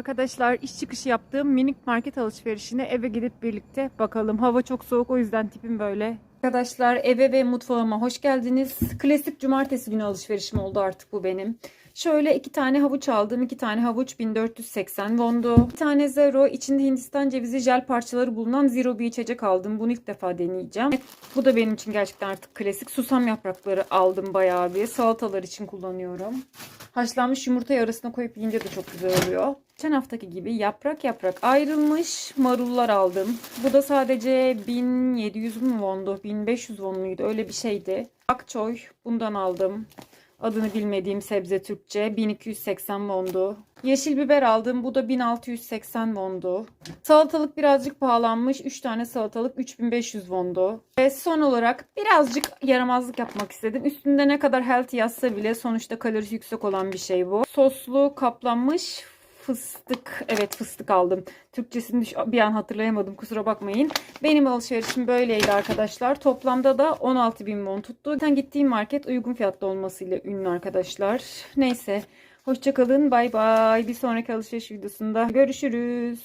Arkadaşlar iş çıkışı yaptığım minik market alışverişine eve gidip birlikte bakalım. Hava çok soğuk o yüzden tipim böyle. Arkadaşlar eve ve mutfağıma hoş geldiniz. Klasik cumartesi günü alışverişim oldu artık bu benim. Şöyle iki tane havuç aldım. iki tane havuç 1480 wondu. Bir tane zero içinde Hindistan cevizi jel parçaları bulunan zero bir içecek aldım. Bunu ilk defa deneyeceğim. Bu da benim için gerçekten artık klasik. Susam yaprakları aldım bayağı bir. Salatalar için kullanıyorum. Haşlanmış yumurtayı arasına koyup yiyince de çok güzel oluyor. Geçen haftaki gibi yaprak yaprak ayrılmış marullar aldım. Bu da sadece 1700 mü wondu? 1500 won muydu? Öyle bir şeydi. Akçoy bundan aldım. Adını bilmediğim sebze Türkçe 1280 wondu. Yeşil biber aldım. Bu da 1680 wondu. Salatalık birazcık pahalanmış. 3 tane salatalık 3500 wondu. Ve son olarak birazcık yaramazlık yapmak istedim. Üstünde ne kadar healthy yazsa bile sonuçta kalorisi yüksek olan bir şey bu. Soslu kaplanmış fıstık. Evet fıstık aldım. Türkçesini bir an hatırlayamadım kusura bakmayın. Benim alışverişim böyleydi arkadaşlar. Toplamda da 16 bin won tuttu. Zaten gittiğim market uygun fiyatlı olmasıyla ünlü arkadaşlar. Neyse. Hoşçakalın. Bay bay. Bir sonraki alışveriş videosunda görüşürüz.